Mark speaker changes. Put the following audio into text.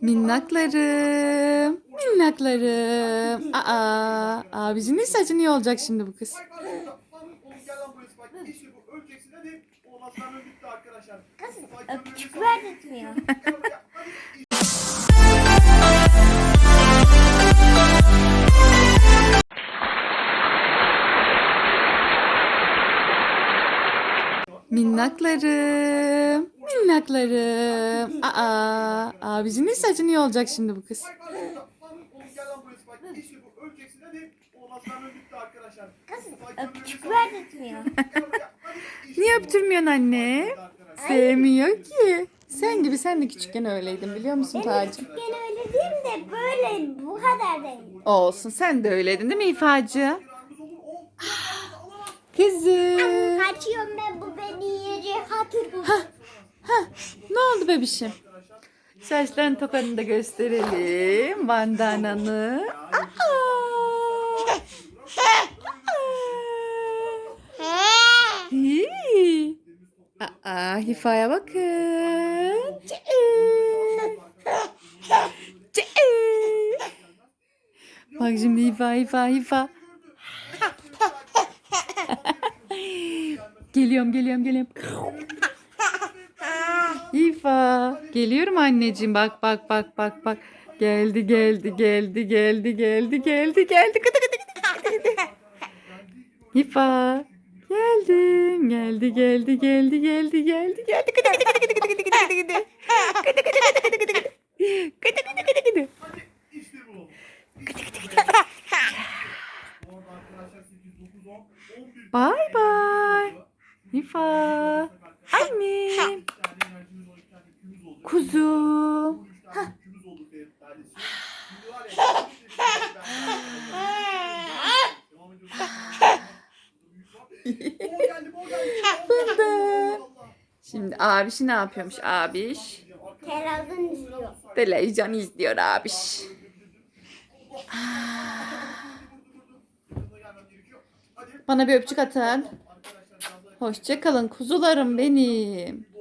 Speaker 1: Minnaklarım, minnaklarım. Aa, abisinin saçı niye olacak şimdi bu kız?
Speaker 2: Kız öpücük verdirtmiyor.
Speaker 1: Minnaklarım, minnaklarım. Aa, abisinin saçı niye olacak şimdi bu kız?
Speaker 2: Öpücük verdirtmiyor.
Speaker 1: Niye öptürmüyorsun anne? Sevmiyor ki. Sen gibi sen de küçükken öyleydin biliyor musun Tacım?
Speaker 2: Gene öyle diyeyim de böyle bu kadar değil.
Speaker 1: Olsun sen de öyleydin değil mi İfacı? Kızım.
Speaker 2: Kaçıyorum ben bu beni yiyecek hatır bu.
Speaker 1: Ne oldu bebişim? Saçların tokanı da gösterelim. Bandananı. Aa! Hii. Aa, Hifa'ya bakın. Bak şimdi Hifa, Hifa, Hifa. Geliyorum, geliyorum, geliyorum. Hifa. Geliyorum anneciğim. Bak, bak, bak, bak, bak. Geldi, geldi, geldi, geldi, geldi, geldi, geldi. Kıtı kıtı kıtı kıtı. Hifa. Geldim. Geldi, geldi, geldi, geldi, geldi, geldi. Kıtı kıtı kıtı kıtı kıtı kıtı. Kıtı kıtı kıtı kıtı kıtı kıtı. Kıtı kıtı kıtı kıtı. Bye bye. Hifa. Annem. Kuzum. Fındık. Şimdi abişi ne yapıyormuş abiş?
Speaker 2: Televizyon izliyor.
Speaker 1: Televizyon izliyor abiş. Bana bir öpücük atın. Hoşça kalın kuzularım benim.